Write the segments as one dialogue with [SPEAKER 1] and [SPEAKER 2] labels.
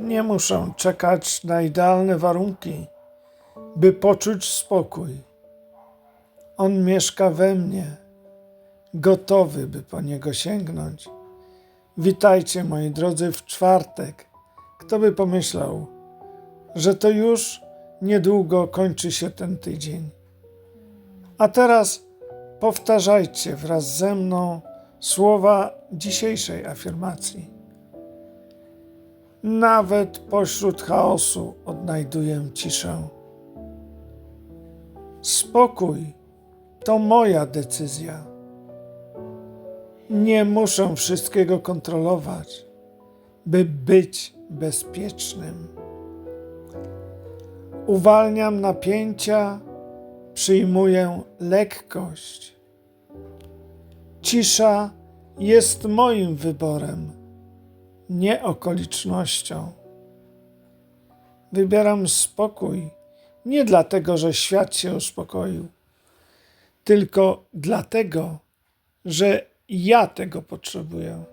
[SPEAKER 1] Nie muszę czekać na idealne warunki, by poczuć spokój. On mieszka we mnie, gotowy, by po niego sięgnąć. Witajcie, moi drodzy, w czwartek. Kto by pomyślał, że to już niedługo kończy się ten tydzień. A teraz powtarzajcie wraz ze mną słowa dzisiejszej afirmacji. Nawet pośród chaosu odnajduję ciszę. Spokój to moja decyzja. Nie muszę wszystkiego kontrolować, by być bezpiecznym. Uwalniam napięcia, przyjmuję lekkość. Cisza jest moim wyborem, nie okolicznością. Wybieram spokój nie dlatego, że świat się uspokoił, tylko dlatego, że ja tego potrzebuję.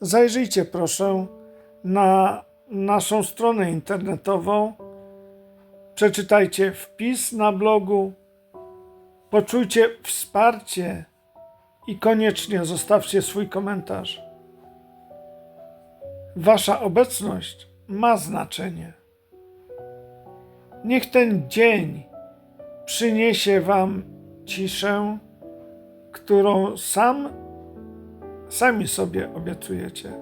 [SPEAKER 1] Zajrzyjcie proszę na naszą stronę internetową, przeczytajcie wpis na blogu, poczujcie wsparcie i koniecznie zostawcie swój komentarz. Wasza obecność ma znaczenie. Niech ten dzień przyniesie Wam ciszę, którą sam, sami sobie obiecujecie.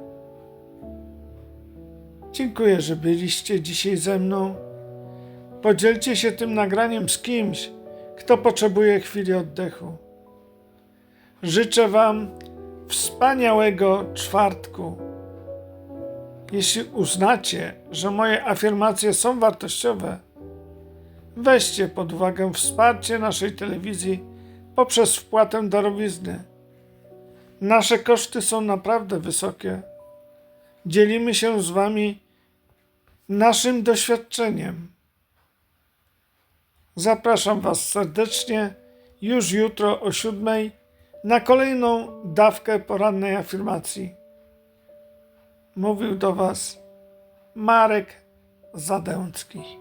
[SPEAKER 1] Dziękuję, że byliście dzisiaj ze mną. Podzielcie się tym nagraniem z kimś, kto potrzebuje chwili oddechu. Życzę Wam wspaniałego czwartku. Jeśli uznacie, że moje afirmacje są wartościowe, weźcie pod uwagę wsparcie naszej telewizji poprzez wpłatę darowizny. Nasze koszty są naprawdę wysokie. Dzielimy się z Wami naszym doświadczeniem. Zapraszam Was serdecznie już jutro o siódmej na kolejną dawkę porannej afirmacji. Mówił do Was Marek Zadęcki.